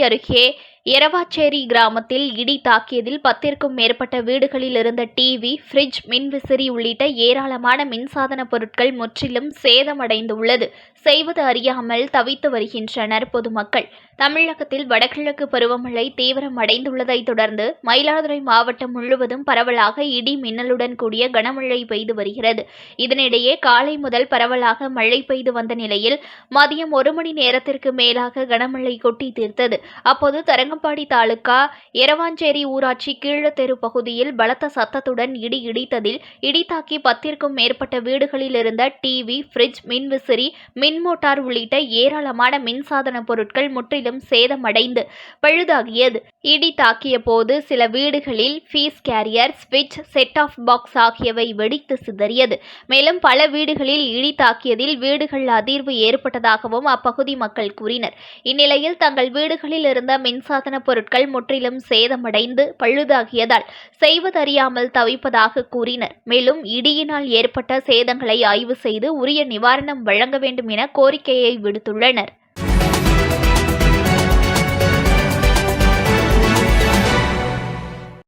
அருகே எரவாச்சேரி கிராமத்தில் இடி தாக்கியதில் பத்திற்கும் மேற்பட்ட வீடுகளில் இருந்த டிவி ஃப்ரிட்ஜ் மின்விசிறி உள்ளிட்ட ஏராளமான மின்சாதன பொருட்கள் முற்றிலும் சேதமடைந்துள்ளது. செய்வது அறியாமல் தவித்து வருகின்றனர் பொதுமக்கள். தமிழகத்தில் வடகிழக்கு பருவமழை தீவிரம் அடைந்துள்ளதை தொடர்ந்து மயிலாடுதுறை மாவட்டம் முழுவதும் பரவலாக இடி மின்னலுடன் கூடிய கனமழை பெய்து வருகிறது. இதனிடையே காலை முதல் பரவலாக மழை பெய்து வந்த நிலையில் மதியம் ஒரு மணி நேரத்திற்கு மேலாக கனமழை கொட்டி தீர்த்தது. அப்போது தரங்கம்பாடி தாலுகா எரவாஞ்சேரி ஊராட்சி கீழத்தெரு பகுதியில் பலத்த சத்தத்துடன் இடி இடித்ததில் இடி தாக்கி பத்திற்கும் மேற்பட்ட வீடுகளில் இருந்த டிவி ஃப்ரிட்ஜ் மின்விசிறி மின் மோட்டார் உள்ளிட்ட ஏராளமான மின்சாதன பொருட்கள் முற்றிலும் சேதமடைந்து பழுதாகியது. இடி தாக்கிய போது சில வீடுகளில் ஃபீஸ் கேரியர் ஸ்விட்ச் செட் ஆஃப் பாக்ஸ் ஆகியவை வெடித்து சிதறியது. மேலும் பல வீடுகளில் இடி தாக்கியதில் வீடுகள் அதிர்வு ஏற்பட்டதாகவும் அப்பகுதி மக்கள் கூறினர். இந்நிலையில் தங்கள் வீடுகளில் இருந்த மின்சாதன பொருட்கள் முற்றிலும் சேதமடைந்து பழுதாகியதால் செய்வதறியாமல் தவிப்பதாக கூறினர். மேலும் இடியினால் ஏற்பட்ட சேதங்களை ஆய்வு செய்து உரிய நிவாரணம் வழங்க வேண்டும் என என கோரிக்கையை விடுத்துள்ளனர்.